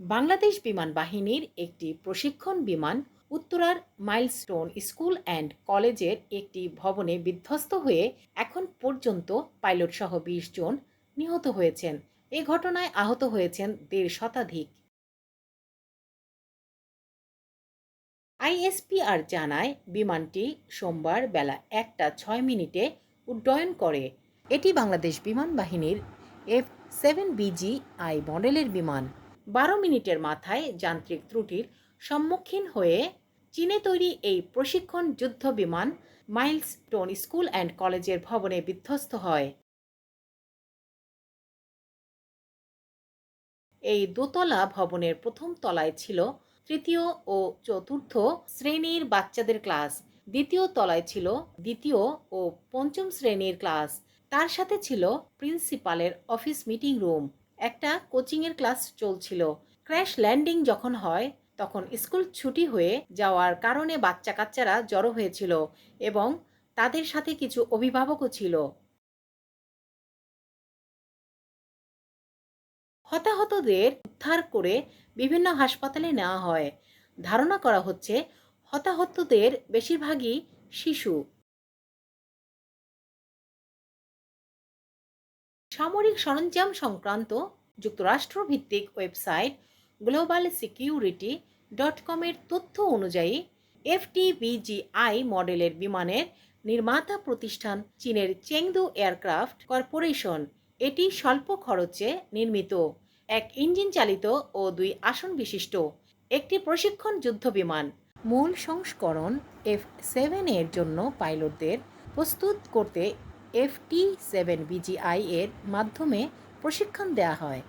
বাংলাদেশ বিমান বাহিনীর একটি প্রশিক্ষণ বিমান উত্তরার মাইলস্টোন স্কুল অ্যান্ড কলেজের একটি ভবনে বিধ্বস্ত হয়ে এখন পর্যন্ত পাইলট সহ বিশ জন নিহত হয়েছেন। এ ঘটনায় আহত হয়েছেন দেড় শতাধিক। আইএসপিআর জানায়, বিমানটি সোমবার বেলা একটা ছয় মিনিটে উড্ডয়ন করে। এটি বাংলাদেশ বিমান বাহিনীর এফ সেভেন বিজি আই মডেলের বিমান। বারো মিনিটের মাথায় যান্ত্রিক ত্রুটির সম্মুখীন হয়ে চীনে তৈরি এই প্রশিক্ষণ যুদ্ধ বিমান মাইলস্টোন স্কুল অ্যান্ড কলেজের ভবনে বিধ্বস্ত হয়। এই দোতলা ভবনের প্রথম তলায় ছিল তৃতীয় ও চতুর্থ শ্রেণির বাচ্চাদের ক্লাস, দ্বিতীয় তলায় ছিল দ্বিতীয় ও পঞ্চম শ্রেণির ক্লাস, তার সাথে ছিল প্রিন্সিপালের অফিস মিটিং রুম। একটা কোচিংয়ের ক্লাস চলছিল। ক্র্যাশ ল্যান্ডিং যখন হয়, তখন স্কুল ছুটি হয়ে যাওয়ার কারণে বাচ্চা কাচ্চারা জড়ো হয়েছিল এবং তাদের সাথে কিছু অভিভাবকও ছিল। হতাহতদের উদ্ধার করে বিভিন্ন হাসপাতালে নেওয়া হয়। ধারণা করা হচ্ছে, হতাহতদের বেশিরভাগই শিশু। সামরিক সরঞ্জাম সংক্রান্ত যুক্তরাষ্ট্র ভিত্তিক ওয়েবসাইট গ্লোবাল সিকিউরিটি ডট কমের তথ্য অনুযায়ী এফটিবিজিআই মডেলের বিমানের নির্মাতা প্রতিষ্ঠান চীনের চেংদু এয়ারক্রাফট কর্পোরেশন। এটি স্বল্প খরচে নির্মিত, এক ইঞ্জিন চালিত ও দুই আসন বিশিষ্ট, একটি প্রশিক্ষণ যুদ্ধ বিমান। মূল সংস্করণ এফ সেভেন এর জন্য পাইলটদের প্রস্তুত করতে এফটি সেভেন বিজিআই এর মাধ্যমে প্রশিক্ষণ দেওয়া হয়।